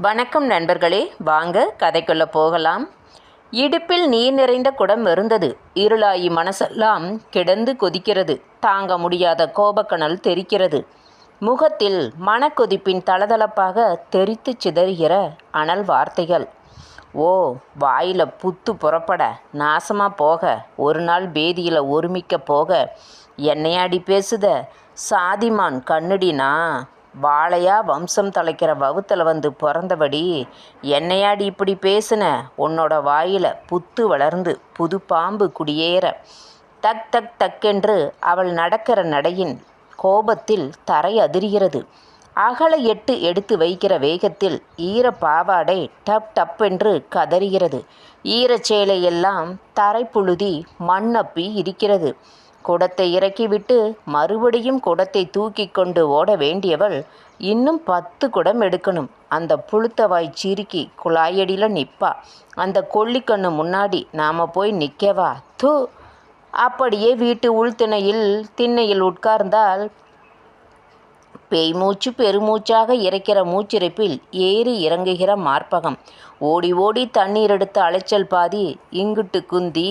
வணக்கம் நண்பர்களே வாங்க கதைக்குள்ள போகலாம். இடுப்பில் நீர் நிறைந்த குடம் இருந்தது. இருளாயி மனசெல்லாம் கிடந்து கொதிக்கிறது. தாங்க முடியாத கோபக்கனல் தெரிக்கிறது. முகத்தில் மனக்கொதிப்பின் தளதளப்பாக தெரித்து சிதறுகிற அனல் வார்த்தைகள். ஓ வாயில் புத்து புறப்பட நாசமாக போக ஒரு நாள் பேதியில் ஒருமிக்க போக என்னையாடி பேசுத? சாதிமான் கண்ணுடினா வாழையா வம்சம் தலைக்கிற வவுத்தில் வந்து பிறந்தபடி என்னையாடி இப்படி பேசுன? உன்னோட வாயில் புத்து வளர்ந்து புது பாம்பு குடியேற. தக் தக் தக்கென்று அவள் நடக்கிற நடையின் கோபத்தில் தரை அதிர்கிறது. அகல எட்டு எடுத்து வைக்கிற வேகத்தில் ஈர பாவாடை டப் டப்பென்று கதறுகிறது. ஈரச்சேலையெல்லாம் தரை புழுதி மண்ணப்பி இருக்கிறது. குடத்தை இறக்கிவிட்டு மறுபடியும் குடத்தை தூக்கி கொண்டு ஓட வேண்டியவள் இன்னும் பத்து குடம் எடுக்கணும். அந்த புழுத்தவாய் சிரிக்கி குழாயடியில் நிற்பா அந்த கொல்லிக்கண்ணு முன்னாடி நாம் போய் நிற்கவா தூ. அப்படியே வீட்டு உள்திணையில் திண்ணையில் உட்கார்ந்தால் பேய் மூச்சு பெருமூச்சாக இறைக்கிற மூச்சிறைப்பில் ஏறி இறங்குகிற மார்பகம். ஓடி ஓடி தண்ணீர் எடுத்த அலைச்சல் பாதி இங்குட்டு குந்தி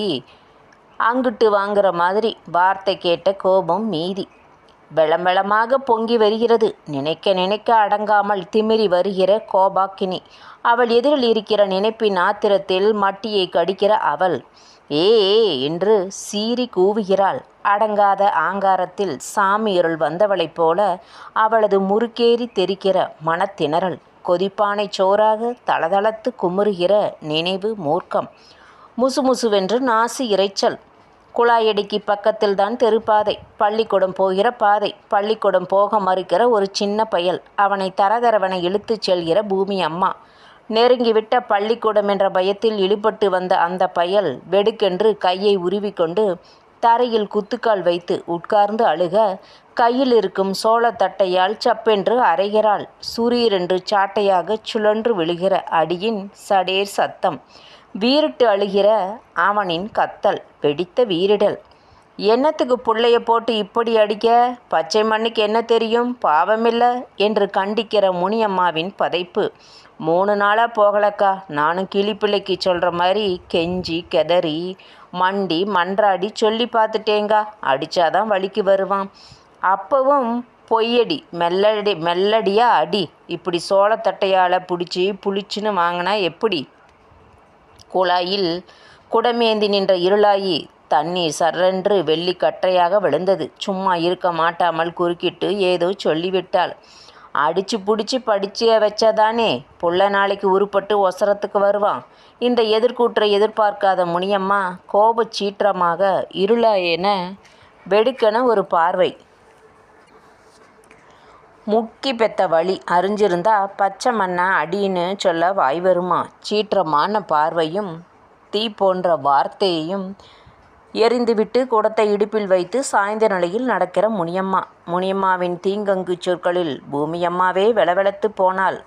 அங்குட்டு வாங்குற மாதிரி வார்த்தை கேட்ட கோபம் மீதி. வெளம்பெளமாக பொங்கி வருகிறது. நினைக்க நினைக்க அடங்காமல் திமிரி வருகிற கோபாக்கினி. அவள் எதிரில் இருக்கிற நினைப்பின் ஆத்திரத்தில் மட்டியை கடிக்கிற அவள். ஏ என்று சீறி கூவுகிறாள். அடங்காத ஆங்காரத்தில் சாமி இருள் வந்தவளைப் போல அவளது முறுக்கேறி தெரிக்கிற மனத்திணறல். கொதிப்பானை சோறாக தளதளத்து குமுறுகிற நினைவு மூர்க்கம். முசுமுசுவென்று நாசி இறைச்சல். குழாயடிக்கு பக்கத்தில் தான் தெருப்பாதை. பள்ளிக்கூடம் போகிற பாதை. பள்ளிக்கூடம் போக மறுக்கிற ஒரு சின்ன பயல். அவனை தரதரவனை இழுத்துச் செல்கிற பூமி அம்மா. நெருங்கிவிட்ட பள்ளிக்கூடம் என்ற பயத்தில் இழுபட்டு வந்த அந்த பயல் வெடுக்கென்று கையை உருவிக்கொண்டு தரையில் குத்துக்கால் வைத்து உட்கார்ந்து அழுக கையில் இருக்கும் சோளத்தட்டையால் சப்பென்று அரைகிறாள். சுரீரென்று சாட்டையாக சுழன்று விழுகிற அடியின் சடேர் சத்தம். வீரிட்டு அழுகிற அவனின் கத்தல் வெடித்த வீரிடல். என்னத்துக்கு புள்ளைய போட்டு இப்படி அடிக்க? பச்சை மண்ணுக்கு என்ன தெரியும்? பாவமில்ல என்று கண்டிக்கிற முனியம்மாவின் பதைப்பு. மூணு நாளாக போகலக்கா. நானும் கிளிப்பிள்ளைக்கு சொல்கிற மாதிரி கெஞ்சி கெதறி மண்டி மன்றாடி சொல்லி பார்த்துட்டேங்கா. அடித்தாதான் வழிக்கு வருவான். அப்பவும் பொய்யடி மெல்லடி மெல்லடியாக அடி. இப்படி சோளத்தட்டையால் பிடிச்சி புளிச்சுன்னு வாங்கினா எப்படி? குழாயில் குடமேந்தி நின்ற இருளாயி தண்ணீர் சர்ரென்று வெள்ளி கற்றையாக விழுந்தது. சும்மா இருக்க மாட்டாமல் குறுக்கிட்டு ஏதோ சொல்லிவிட்டாள். அடிச்சு பிடிச்சி படிச்சு வச்சாதானே புள்ள நாளைக்கு உருப்பட்டு ஒசரத்துக்கு வருவான். இந்த எதிர்கூற்றை எதிர்பார்க்காத முனியம்மா கோபச்சீற்றமாக இருளாயென வெடுக்கென ஒரு பார்வை. முக்கி பெத்த வழி அறிஞ்சிருந்தா பச்சை மண்ணா அடின்னு சொல்ல வாய் வருமா? சீற்றமான பார்வையும் தீ போன்ற வார்த்தையையும் எரிந்துவிட்டு குடத்தை இடுப்பில் வைத்து சாய்ந்த நிலையில் நடக்கிற முனியம்மா. முனியம்மாவின் தீங்கங்கு சொற்களில் பூமியம்மாவே வெளவெளத்து போனாள்.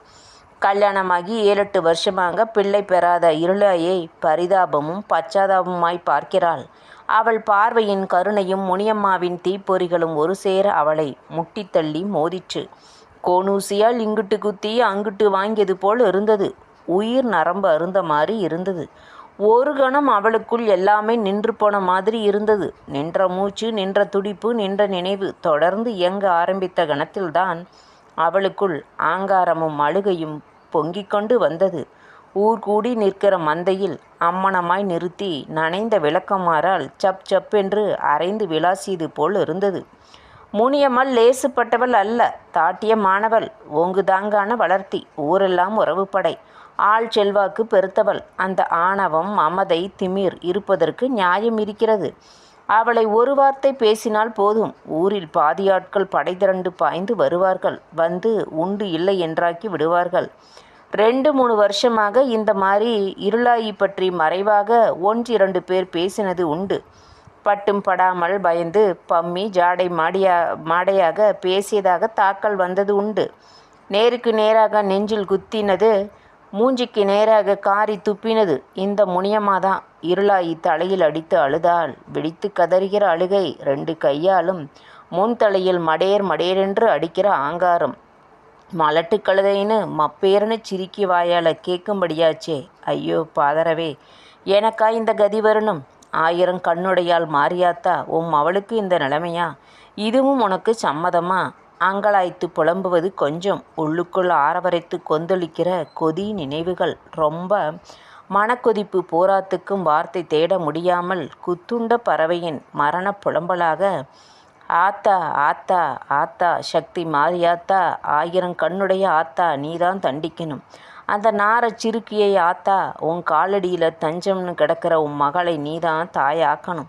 கல்யாணமாகி ஏழெட்டு வருஷமாக பிள்ளை பெறாத இருளாயை பரிதாபமும் பச்சாதாபமாய் பார்க்கிறாள். அவள் பார்வையின் கருணையும் முனியம்மாவின் தீப்பொறிகளும் ஒரு சேர அவளை முட்டித்தள்ளி மோதிற்று. கோனூசியால் இங்குட்டு குத்தி அங்குட்டு வாங்கியது போல் இருந்தது. உயிர் நரம்பு அருந்த மாதிரி இருந்தது. ஒரு கணம் அவளுக்குள் எல்லாமே நின்று போன மாதிரி இருந்தது. நின்ற மூச்சு நின்ற துடிப்பு நின்ற நினைவு தொடர்ந்து இயங்க ஆரம்பித்த கணத்தில்தான் அவளுக்குள் ஆங்காரமும் அழுகையும் பொங்கிக் கொண்டு வந்தது. ஊர் கூடி நிற்கிற மந்தையில் அம்மணமாய் நிறுத்தி நனைந்த விளக்கமாறால் சப் சப் என்று அரைந்து விளாசியது போல் இருந்தது. முனியம்மாள் லேசுப்பட்டவள் அல்ல தாட்டிய மாணவள் ஓங்குதாங்கான வளர்த்தி ஊரெல்லாம் உறவுப்படை ஆள் செல்வாக்கு பெருத்தவள். அந்த ஆணவம் அமதை திமிர் இருப்பதற்கு நியாயம் இருக்கிறது. அவளை ஒரு வார்த்தை பேசினால் போதும். ஊரில் பாதியாட்கள் படை திரண்டு பாய்ந்து வருவார்கள். வந்து உண்டு இல்லை என்றாக்கி விடுவார்கள். ரெண்டு மூணு வருஷமாக இந்த மாதிரி இருளாயி பற்றி மறைவாக ஒன்றிரண்டு பேர் பேசினது உண்டு. பட்டும் படாமல் பயந்து பம்மி ஜாடை மாடியா மாடையாக பேசியதாக தாக்கல் வந்தது உண்டு. நேருக்கு நேராக நெஞ்சில் குத்தினது மூஞ்சிக்கு நேராக காரி துப்பினது. இந்த முனியம்மாதான் இருளாயி தலையில் அடித்து அழுதாள். வெடித்து கதறுகிற அழுகை ரெண்டு கையாலும் முன் தலையில் மடேர் மடேரென்று அடிக்கிற ஆங்காரம். மலட்டு கழுதைன்னு மப்பேர்னு சிரிக்கி வாயால் கேட்கும்படியாச்சே ஐயோ பாதரவே எனக்கா இந்த கதி வரணும்? ஆயிரம் கண்ணுடையால் மாறியாத்தா உம் அவளுக்கு இந்த நிலைமையா? இதுவும் உனக்கு சம்மதமா? அங்கலாய்த்து புலம்புவது கொஞ்சம் உள்ளுக்குள் ஆரவரைத்து கொந்தளிக்கிற கொதி நினைவுகள். ரொம்ப மனக்கொதிப்பு போராத்துக்கும் வார்த்தை தேட முடியாமல் குத்துண்ட பறவையின் மரண புலம்பலாக ஆத்தா ஆத்தா ஆத்தா சக்தி மாரியாத்தா ஆயிரம் கண்ணுடைய ஆத்தா நீதான் தண்டிக்கணும். அந்த நார சிறுக்கியை ஆத்தா உன் காலடியில் தஞ்சம்னு கிடக்கிற உன் மகளை நீதான் தாயாக்கணும்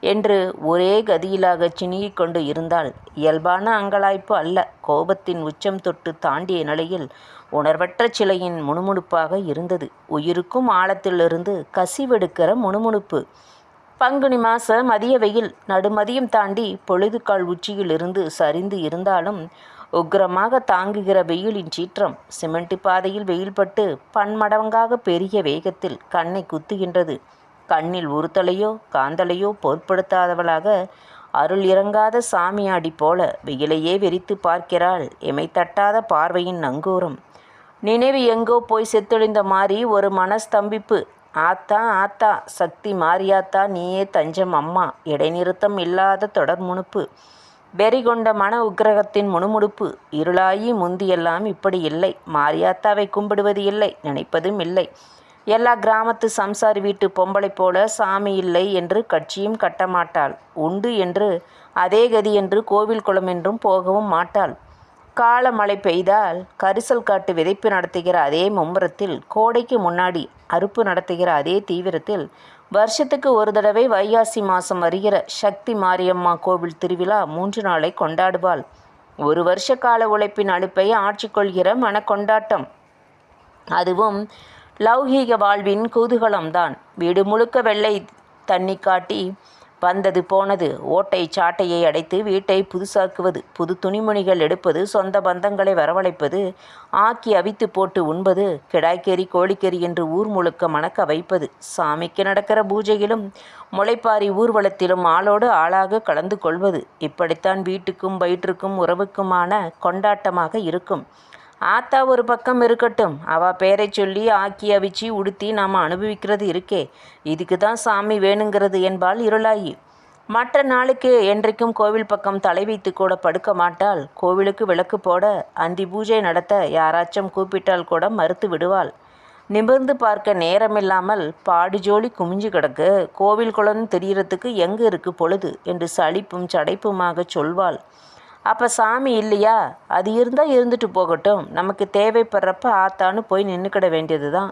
என்று ஒரே கதியிலாக சிணுகிக் கொண்டு இருந்தால் இயல்பான அங்கலாய்ப்பு அல்ல. கோபத்தின் உச்சம் தொட்டு தாண்டிய நிலையில் உணர்வற்ற சிலையின் முணுமுணுப்பாக இருந்தது. உயிருக்கும் ஆழத்திலிருந்து கசிவெடுக்கிற முணுமுணுப்பு. பங்குனி மாச மதிய வெயில். நடுமதியம் தாண்டி பொழுதுகால் உச்சியிலிருந்து சரிந்து இருந்தாலும் உக்கிரமாக தாங்குகிற வெயிலின் சீற்றம் சிமெண்ட் பாதையில் வெயில்பட்டு பன்மடங்காக பெரிய வேகத்தில் கண்ணை குத்துகின்றது. கண்ணில் உறுத்தலையோ காந்தலையோ பொருட்படுத்தாதவளாக அருள் இறங்காத சாமியாடி போல வெயிலையே வெறித்து பார்க்கிறாள் எமை தட்டாத பார்வையின் நங்கூரம். நினைவு எங்கோ போய் செத்தொழிந்த மாதிரி ஒரு மனஸ்தம்பிப்பு ஆத்தா ஆத்தா சக்தி மாரியாத்தா நீயே தஞ்சம் அம்மா. இடைநிறுத்தம் இல்லாத தொடர் முணுப்பு. வெறிகொண்ட மன உக்கிரகத்தின் முணுமுணுப்பு இருளாயி முந்தியெல்லாம் இப்படி இல்லை. மாரியாத்தாவை கும்பிடுவது இல்லை. நினைப்பதும் இல்லை. எல்லா கிராமத்து சம்சாரி வீட்டு பொம்பளை போல சாமி இல்லை என்று கட்சியும் கட்டமாட்டாள். உண்டு என்று அதே கதி என்று கோவில் குளம் என்றும் போகவும் மாட்டாள். கால மழை பெய்தால் கரிசல் காட்டு விதைப்பு நடத்துகிற அதே மும்முரத்தில் கோடைக்கு முன்னாடி அறுப்பு நடத்துகிற அதே தீவிரத்தில் வருஷத்துக்கு ஒரு தடவை வைகாசி மாதம் வருகிற சக்தி மாரியம்மா கோவில் திருவிழா மூன்று நாளை கொண்டாடுவாள். ஒரு வருஷ கால உழைப்பின் அழுப்பை ஆட்சி கொள்கிற மனக்கொண்டாட்டம். அதுவும் லௌகீக வாழ்வின் குதூகலம்தான். வீடு முழுக்க வெள்ளை தண்ணி காட்டி வந்தது போனது. ஓட்டை சாட்டையை அடைத்து வீட்டை புதுசாக்குவது புது துணிமணிகள் எடுப்பது சொந்த பந்தங்களை வரவழைப்பது ஆக்கி அவித்து போட்டு உண்பது கிடாய்க்கறி கோழிக்கறி என்று ஊர் முழுக்க மணக்க வைப்பது. சாமிக்கு நடக்கிற பூஜையிலும் முளைப்பாரி ஊர்வலத்திலும் ஆளோடு ஆளாக கலந்து கொள்வது. இப்படித்தான் வீட்டுக்கும் வயிற்றுக்கும் உறவுக்குமான கொண்டாட்டமாக இருக்கும். ஆத்தா ஒரு பக்கம் இருக்கட்டும். அவ பேரை சொல்லி ஆக்கி அவிச்சு உடுத்தி நாம் அனுபவிக்கிறது இருக்கே. இதுக்கு தான் சாமி வேணுங்கிறது என்பாள் இருளாயி மற்ற நாளுக்கு என்றைக்கும் கோவில் பக்கம் தலை வைத்து கூட படுக்க மாட்டாள். கோவிலுக்கு விளக்கு போட அந்தி பூஜை நடத்த யாராச்சும் கூப்பிட்டால் கூட மறுத்து விடுவாள். நிமிர்ந்து பார்க்க நேரமில்லாமல் பாடி ஜோலி குமிஞ்சு கிடக்கு. கோவில் குளம் தெரியறதுக்கு எங்கே இருக்கு பொழுது? என்று சளிப்பும் சடைப்புமாக சொல்வாள். அப்போ சாமி இல்லையா? அது இருந்தால் இருந்துட்டு போகட்டும். நமக்கு தேவைப்படுறப்ப ஆத்தான்னு போய் நின்றுக்கிட வேண்டியது தான்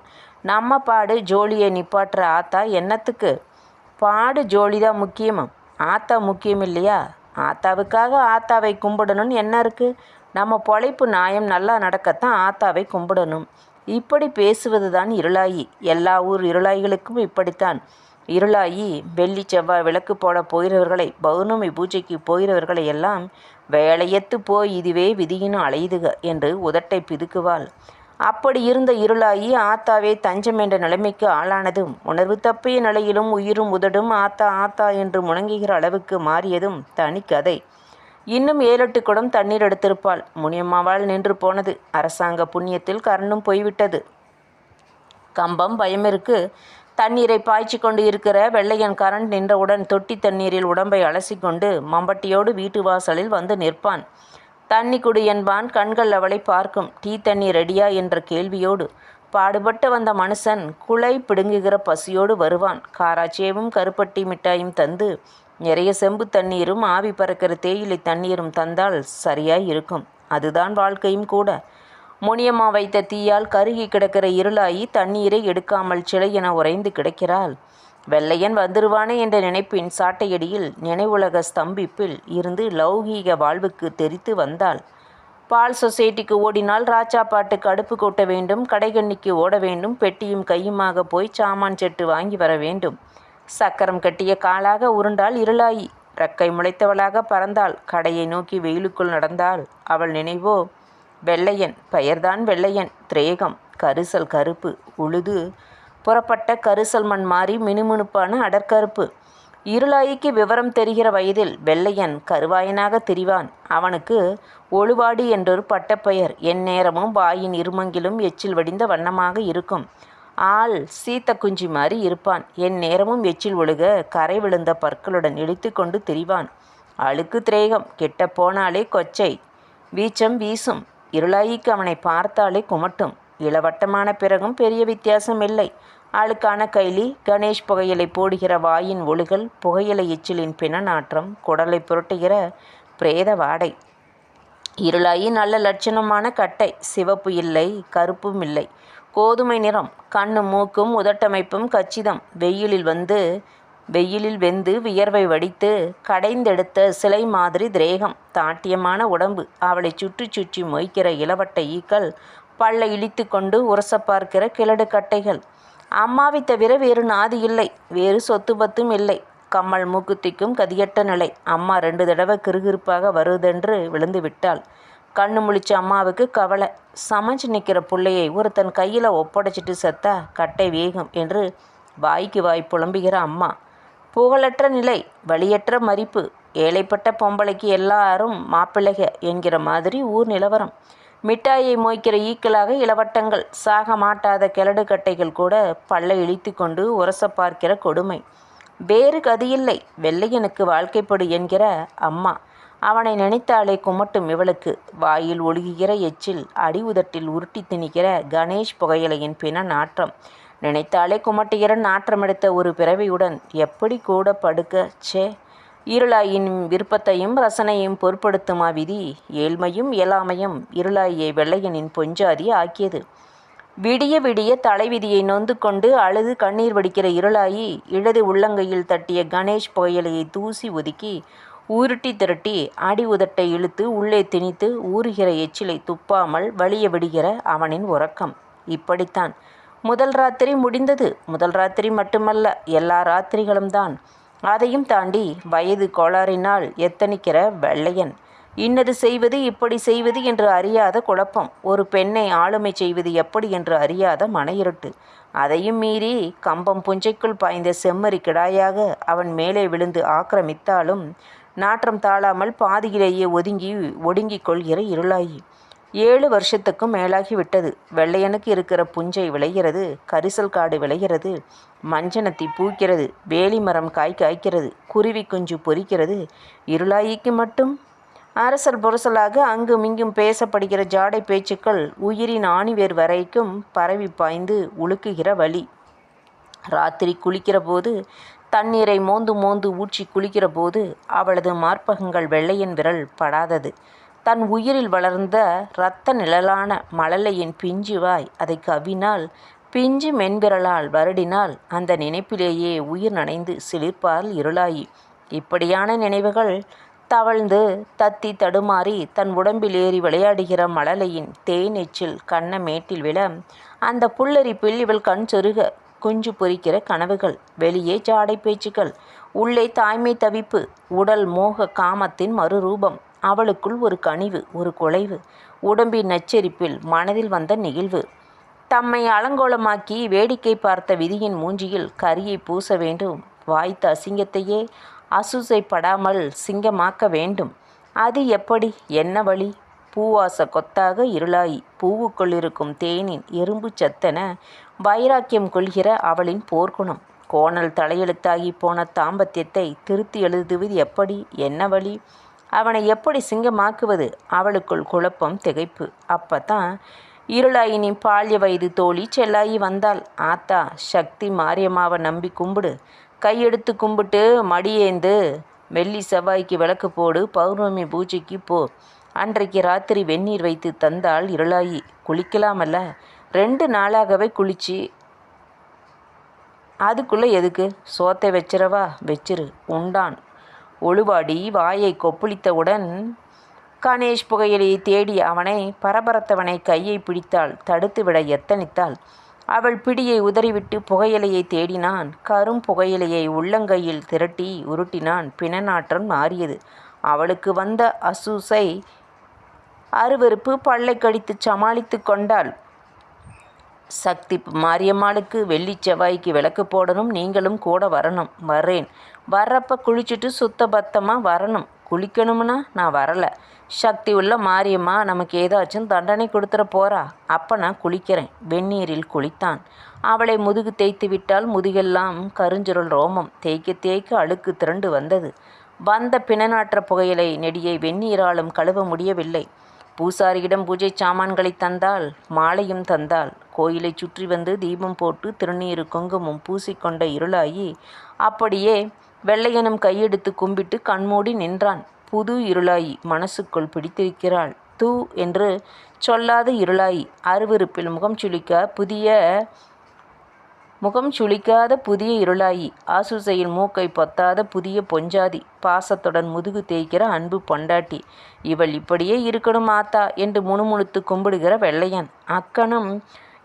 நம்ம பாடு ஜோலியை நிப்பாட்டுற ஆத்தா என்னத்துக்கு? பாடு ஜோலி தான் முக்கியம்? ஆத்தா முக்கியம் இல்லையா? ஆத்தாவுக்காக ஆத்தாவை கும்பிடணும்னு என்ன இருக்குது நம்ம பொழைப்பு நியாயம் நல்லா நடக்கத்தான் ஆத்தாவை கும்பிடணும். இப்படி பேசுவது தான் இருளாயி எல்லா ஊர் இருளாய்களுக்கும் இப்படித்தான். இருளாயி வெள்ளி செவ்வாய் விளக்கு போட போகிறவர்களை பௌர்ணமி பூஜைக்கு போகிறவர்களை எல்லாம் வேலையத்து போய் இதுவே விதியினும் அலையுதுக என்று உதட்டை பிதுக்குவாள். அப்படி இருந்த இருளாயி ஆத்தாவே தஞ்சம் என்ற நிலைமைக்கு ஆளானதும் உணர்வு தப்பிய நிலையிலும் உயிரும் உதடும் ஆத்தா ஆத்தா என்று முணங்குகிற அளவுக்கு மாறியதும் தனி கதை. இன்னும் ஏழெட்டு குடம் தண்ணீர் எடுத்திருப்பாள். முனியம்மாவால் நின்று போனது. அரசாங்க புண்ணியத்தில் கரண்டும் போய்விட்டது. கம்பம் பயமிருக்கு. தண்ணீரை பாய்ச்சி கொண்டு இருக்கிற வெள்ளையன் கரண்ட் நின்றவுடன் தொட்டி தண்ணீரில் உடம்பை அலசிக்கொண்டு மம்பட்டியோடு வீட்டு வாசலில் வந்து நிற்பான். தண்ணி குடி என்பான் கண்கள் அவளை பார்க்கும். டீ தண்ணி ரெடியா? என்ற கேள்வியோடு பாடுபட்டு வந்த மனுஷன் குலை பிடுங்குகிற பசியோடு வருவான். காராச்சேவும் கருப்பட்டி மிட்டாயும் தந்து நிறைய செம்பு தண்ணீரும் ஆவி பறக்கிற தேயிலை தண்ணீரும் தந்தால் சரியாய் இருக்கும். அதுதான் வாழ்க்கையும் கூட. முனியம்மா வைத்த தீயால் கருகி கிடக்கிற இருளாயி தண்ணீரை எடுக்காமல் சிலை என உறைந்து கிடக்கிறாள். வெள்ளையன் வந்துருவானே என்ற நினைப்பின் சாட்டையடியில் நினைவுலக ஸ்தம்பிப்பில் இருந்து லௌகீக வாழ்வுக்கு தெரித்து வந்தாள். பால் சொசைட்டிக்கு ஓடினால் ராஜா பாட்டுக்கு அடுப்பு கொட்ட வேண்டும் கடைகண்ணிக்கு ஓட வேண்டும் பெட்டியும் கையுமாக போய் சாமான் செட்டு வாங்கி வர வேண்டும். சக்கரம் கட்டிய காலாக உருண்டாள் இருளாயி. ரக்கை முளைத்தவளாக பறந்தாள். கடையை நோக்கி வெயிலுக்குள் நடந்தாள். அவள் நினைவோ வெள்ளையன் பெயர்தான் வெள்ளையன். திரேகம் கரிசல் கருப்பு. உழுது புறப்பட்ட கரிசல் மண் மாறி மினுமினுப்பான அடற்கருப்பு. இருளாயிக்கு விவரம் தெரிகிற வயதில் வெள்ளையன் கருவாயனாக திரிவான். அவனுக்கு ஒழுவாடி என்றொரு பட்டப்பெயர். எந்நேரமும் வாயின் இருமங்கிலும் எச்சில் வடிந்த வண்ணமாக இருக்கும். ஆள் சீத்த குஞ்சி மாதிரி இருப்பான். என் நேரமும் எச்சில் ஒழுக கரை விழுந்த பற்களுடன் இழுத்து கொண்டு திரிவான். அழுக்கு திரேகம் கெட்ட போனாலே கொச்சை. வீச்சம் வீசும். இருளாயிக்கு அவனை பார்த்தாலே குமட்டும். இளவட்டமான பிறகும் பெரிய வித்தியாசம் இல்லை. ஆளுக்கான கைலி கணேஷ் புகையிலை போடுகிற வாயின் ஒழுகல் புகையிலை எச்சிலின் பிணநாற்றம் குடலை புரட்டுகிற பிரேத வாடை. இருளாயி நல்ல லட்சணமான கட்டை சிவப்பு இல்லை கருப்பும் இல்லை. கோதுமை நிறம் கண்ணு மூக்கும் உதட்டமைப்பும் கச்சிதம். வெயிலில் வந்து வெயிலில் வெந்து வியர்வை வடித்து கடைந்தெடுத்த சிலை மாதிரி திரேகம் தாட்டியமான உடம்பு. அவளை சுற்றி சுற்றி மொய்க்கிற இளவட்ட ஈக்கள் பல்லை இழித்து கொண்டு உரச பார்க்கிற கிழடு கட்டைகள். அம்மாவை தவிர வேறு நாதி இல்லை வேறு சொத்து பத்தும் இல்லை. கம்மல் மூக்குத்திக்கும் கதியட்ட நிலை. அம்மா ரெண்டு தடவை கிறுகிறுப்பாக வருவதென்று விழுந்து விட்டாள். கண்ணு முழிச்ச அம்மாவுக்கு கவலை. சமைச்சு நிற்கிற பிள்ளையை ஒருத்தன் கையில் ஒப்படைச்சிட்டு செத்தா கட்டை வேகும் என்று வாய்க்கு வாய் புலம்புகிற அம்மா. புகழற்ற நிலை வழியற்ற மதிப்பு ஏழைப்பட்ட பொம்பளைக்கு எல்லாரும் மாப்பிள்ளைக என்கிற மாதிரி ஊர் நிலவரம். மிட்டாயை மோய்க்கிற ஈக்களாக இளவட்டங்கள் சாக மாட்டாத கிழடு கட்டைகள் கூட பல்லை இழித்து கொண்டு உரச பார்க்கிற கொடுமை. வேறு கதியில்லை வெள்ளையனுக்கு வாழ்க்கைப்படு என்கிற அம்மா. அவனை நினைத்தாலே குமட்டும் இவளுக்கு. வாயில் ஒழுகுகிற எச்சில் அடி உதட்டில் உருட்டி திணிக்கிற கணேஷ் புகையிலையின் பின நாற்றம். நினைத்தாலே குமட்டியரன் நாற்றமெடுத்த ஒரு பிறவியுடன் எப்படி கூட படுக்க? சே இருளாயின் விருப்பத்தையும் ரசனையும் பொருட்படுத்துமா விதி? ஏழ்மையும் இயலாமையும் இருளாயை வெள்ளையனின் பொஞ்சாதி ஆக்கியது. விடிய விடிய தலைவிதியை நொந்து கொண்டு அழுது கண்ணீர் வடிக்கிற இருளாயி இடது உள்ளங்கையில் தட்டிய கணேஷ் புயலையை தூசி ஒதுக்கி உருட்டி திரட்டி அடி உதட்டை இழுத்து உள்ளே திணித்து ஊறுகிற எச்சிலை துப்பாமல் வழிய விடுகிற அவனின் உறக்கம். இப்படித்தான் முதல் ராத்திரி முடிந்தது. முதல் ராத்திரி மட்டுமல்ல எல்லா ராத்திரிகளும் தான். அதையும் தாண்டி வயது கோளாறினால் எத்தனிக்கிற வெள்ளையன். இன்னது செய்வது இப்படி செய்வது என்று அறியாத குழப்பம். ஒரு பெண்ணை ஆளுமை செய்வது எப்படி என்று அறியாத மன இருட்டு அதையும் மீறி கம்பம் புஞ்சைக்குள் பாய்ந்த செம்மறி கிடாயாக அவன் மேலே விழுந்து ஆக்கிரமித்தாலும் நாற்றம் தாழாமல் பாதியிலேயே ஒதுங்கி ஒடுங்கிக் கொள்கிற இருளாயி ஏழு வருஷத்துக்கும் மேலாகிவிட்டது வெள்ளையனுக்கு இருக்கிற புஞ்சை விளைகிறது கரிசல் காடு விளைகிறது மஞ்சனத்தி பூக்கிறது வேலி மரம் காய் காய்க்கிறது குருவி குஞ்சு பொறிக்கிறது இருளாயிக்கு மட்டும். அரசல் புரசலாக அங்கும் இங்கும் பேசப்படுகிற ஜாடை பேச்சுக்கள் உயிரின் ஆணிவேர் வரைக்கும் பரவி பாய்ந்து உழுக்குகிற வழி. ராத்திரி குளிக்கிற போது தண்ணீரை மோந்து மோந்து ஊற்றி குளிக்கிற போது அவளது மார்பகங்கள் வெள்ளையன் விரல் படாதது. தன் உயிரில் வளர்ந்த இரத்த நிழலான மழலையின் பிஞ்சு வாய் அதை கவினால் பிஞ்சு மென்விரலால் வருடினால் அந்த நினைப்பிலேயே உயிர் நனைந்து சிலிர்ப்பால் இருளாயி. இப்படியான நினைவுகள் தவழ்ந்து தத்தி தடுமாறி தன் உடம்பில் ஏறி விளையாடுகிற மழலையின் தேனெச்சில் கண்ண மேட்டில் விழ அந்த புல்லரிப்பில் இவள் கண் சொருக குஞ்சு பொறிக்கிற கனவுகள் வெளியே ஜாடை பேச்சுக்கள் உள்ளே தாய்மை தவிப்பு உடல் மோக காமத்தின் மறுரூபம் அவளுக்குள் ஒரு கனிவு ஒரு குலைவு. உடம்பின் நச்சரிப்பில் மனதில் வந்த நெகிழ்வு. தம்மை அலங்கோலமாக்கி வேடிக்கை பார்த்த விதியின் மூஞ்சியில் கரியை பூச வேண்டும். வாய்த்த அசிங்கத்தையே அசூசைப்படாமல் சிங்கமாக்க வேண்டும். அது எப்படி? என்ன வழி? பூவாச கொத்தாக இருளாயி. பூவுக்குள் இருக்கும் தேனின் எறும்பு சத்தென வைராக்கியம் கொள்கிற அவளின் போர்க்குணம். கோணல் தலையெழுத்தாகி போன தாம்பத்தியத்தை திருத்தி எழுதுவது எப்படி? என்ன வழி? அவனை எப்படி சிங்கமாக்குவது? அவளுக்குள் குழப்பம் திகைப்பு. அப்பத்தான் இருளாயினி பால்ய வயது தோழி செல்லாயி வந்தாள். ஆத்தா சக்தி மாரியம்மாவை நம்பி கும்பிடு. கையெடுத்து கும்பிட்டு மடியேந்து வெள்ளி செவ்வாய்க்கு விளக்கு போடு. பௌர்ணமி பூஜைக்கு போ. அன்றைக்கு ராத்திரி வெந்நீர் வைத்து தந்தால் இருளாயி. குளிக்கலாமல்ல? ரெண்டு நாளாகவே குளிச்சு. அதுக்குள்ளே எதுக்கு? சோத்தை வச்சிரவா வச்சிரு. உண்டான். ஒழுவாடி வாயை கொப்புளித்தவுடன் கணேஷ் புகையிலையை தேடி அவனை பரபரத்தவனை கையை பிடித்தாள் தடுத்துவிட எத்தனித்தாள். அவள் பிடியை உதறிவிட்டு புகையிலையை தேடினான். கரும் புகையிலையை உள்ளங்கையில் திரட்டி உருட்டினான். பிணநாற்றம் மாறியது. அவளுக்கு வந்த அசூசை அருவருப்பு பல்லை கடித்து சமாளித்து கொண்டாள். சக்தி மாரியம்மாளுக்கு வெள்ளி செவ்வாய்க்கு விளக்கு போடணும் நீங்களும் கூட வரணும் வர்றேன். வர்றப்ப குளிச்சுட்டு சுத்த பத்தமாக வரணும். குளிக்கணும்னா நான் வரலை. சக்தி உள்ள மாரியம்மா நமக்கு ஏதாச்சும் தண்டனை கொடுத்துட போறா? அப்போ நான் குளிக்கிறேன். வெந்நீரில் குளித்தான். அவளை முதுகு தேய்த்து விட்டால் முதுகெல்லாம் கருஞ்சுருள் ரோமம். தேய்க்க தேய்க்க அழுக்கு திரண்டு வந்தது. வந்த பிணநாற்ற புகையிலை நெடியை வெந்நீராலும் கழுவ முடியவில்லை. பூசாரியிடம் பூஜை சாமான்களை தந்தால் மாலையும் தந்தாள். கோயிலை சுற்றி வந்து தீபம் போட்டு திருநீரு குங்குமம் பூசிக்கொண்ட இருளாயி அப்படியே வெள்ளையனும் கையெடுத்து கும்பிட்டு கண்மூடி நின்றான். புது இருளாயி மனசுக்குள் பிடித்திருக்கிறாள். தூ என்று சொல்லாத இருளாயி அருவருப்பில் முகம் சுளிக்க புதிய முகம் சுளிக்காத புதிய இருளாயி ஆசுசையில் மூக்கை பொத்தாத புதிய பொஞ்சாதி பாசத்துடன் முதுகு தேய்க்கிற அன்பு பொண்டாட்டி. இவள் இப்படியே இருக்கணும் ஆத்தா என்று முணுமுணுத்து கும்பிடுகிற வெள்ளையன். அக்கனும்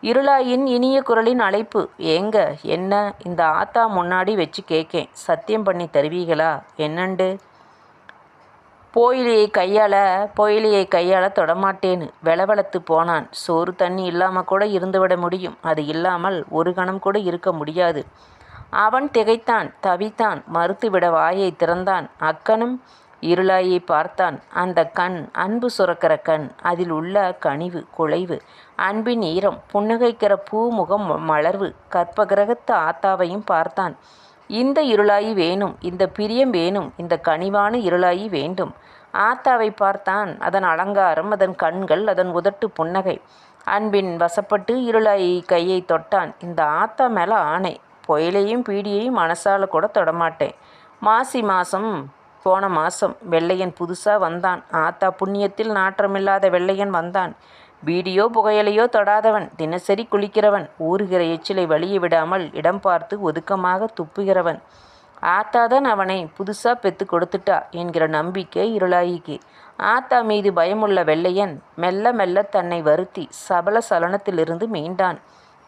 இருளாயின் இனிய குரலின் அழைப்பு. ஏங்க என்ன? இந்த ஆத்தா முன்னாடி வச்சு கேட்கேன் சத்தியம் பண்ணி தருவீங்களா என்னண்டு? போயிலியை கையாள போயிலியை கையாள தொடமாட்டேன்னு வெளவெளத்து போனான். சோறு தண்ணி இல்லாமல் கூட இருந்துவிட முடியும். அது இல்லாமல் ஒரு கணம் கூட இருக்க முடியாது. அவன் திகைத்தான் தவித்தான் மறுத்துவிட வாயை திறந்தான். அக்கனும் இருளாயை பார்த்தான். அந்த கண் அன்பு சுரக்கிற கண் அதில் உள்ள கனிவு குலைவு அன்பின் ஈரம் புன்னகைக்கிற பூமுகம் மலர்வு கற்பகிரகத்து ஆத்தாவையும் பார்த்தான். இந்த இருளாயி வேணும் இந்த பிரியம் வேணும் இந்த கனிவான இருளாயி வேண்டும். ஆத்தாவை பார்த்தான் அதன் அலங்காரம் அதன் கண்கள் அதன் உதட்டு புன்னகை. அன்பின் வசப்பட்டு இருளாயி கையை தொட்டான். இந்த ஆத்தா மேலே ஆணை புயலையும் பீடியையும் மனசால கூட தொடமாட்டேன். மாசி மாதம் போன மாதம் வெள்ளையன் புதுசாக வந்தான். ஆத்தா புண்ணியத்தில் நாற்றமில்லாத வெள்ளையன் வந்தான். வீடியோ புகையலையோ தொடாதவன் தினசரி குளிக்கிறவன் ஊறுகிற எச்சிலை வழிய விடாமல் இடம் பார்த்து ஒதுக்கமாக துப்புகிறவன். ஆத்தாதான் அவனை புதுசாக பெத்து கொடுத்துட்டா என்கிற நம்பிக்கை இருளாயிக்கு ஆத்தா மீது பயமுள்ள வெள்ளையன் மெல்ல மெல்ல தன்னை வருத்தி சபல சலனத்திலிருந்து மீண்டான்.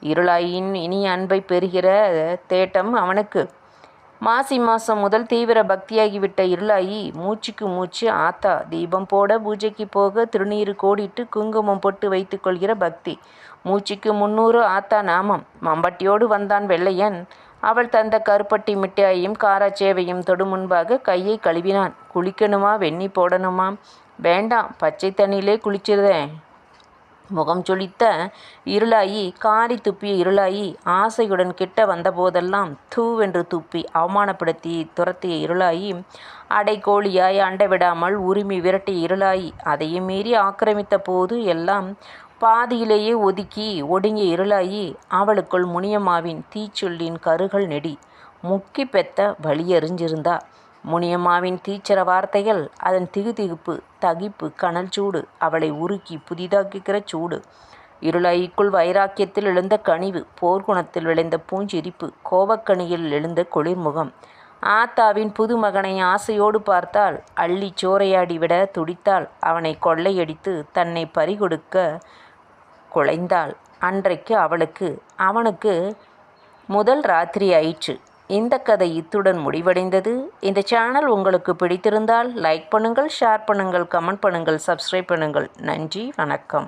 இருளாயின் இனிய அன்பை பெறுகிற தேட்டம் அவனுக்கு. மாசி மாதம் முதல் தீவிர பக்தியாகிவிட்ட இருளாயி மூச்சுக்கு மூச்சு ஆத்தா தீபம் போட பூஜைக்கு போக திருநீறு கோடிட்டு குங்குமம் பொட்டு வைத்து கொள்கிற பக்தி. மூச்சுக்கு முன்னூறு ஆத்தா நாமம். மம்பட்டியோடு வந்தான் வெள்ளையன். அவள் தந்த கருப்பட்டி மிட்டாயையும் காராச்சேவையும் தொடு முன்பாக கையை கழுவினான். குளிக்கணுமா? வெண்ணி போடணுமா? வேண்டாம். பச்சை தண்ணியிலே குளிச்சிருதேன். முகம் சுளித்த இருளாயி காரி துப்பிய இருளாயி ஆசையுடன் கிட்ட வந்தபோதெல்லாம் தூவென்று துப்பி அவமானப்படுத்தி துரத்திய இருளாயி அடைக்கோழியாய் அண்டை விடாமல் உரிமை விரட்டிய இருளாயி அதையும் மீறி ஆக்கிரமித்த போது எல்லாம் பாதியிலேயே ஒதுக்கி ஒடுங்கிய இருளாயி அவளுக்குள் முனியம்மாவின் தீச்சொல்லின் கருகள் நெடி முக்கி பெத்த வழியறிஞ்சிருந்தா. முனியம்மாவின் தீச்சர வார்த்தைகள் அதன் திகுதிகுப்பு தகிப்பு கனல் சூடு அவளை உருக்கி புதிதாக்குகிற சூடு. இருளாய்க்குள் வைராக்கியத்தில் எழுந்த கனிவு போர்க்குணத்தில் விளைந்த பூஞ்சிரிப்பு கோபக்கணியில் எழுந்த குளிர்முகம். ஆத்தாவின் புது மகனை ஆசையோடு பார்த்தால் அள்ளி சோறையாடி விட துடித்தாள் அவனை கொள்ளையடித்து தன்னை பறிகொடுக்க குலைந்தாள். அன்றைக்கு அவளுக்கு அவனுக்கு முதல் ராத்திரி ஆயிற்று. இந்த கதை இத்துடன் முடிவடைந்தது. இந்த சேனல் உங்களுக்கு பிடித்திருந்தால் லைக் பண்ணுங்கள் ஷேர் பண்ணுங்கள் கமெண்ட் பண்ணுங்கள் சப்ஸ்கிரைப் பண்ணுங்கள். நன்றி வணக்கம்.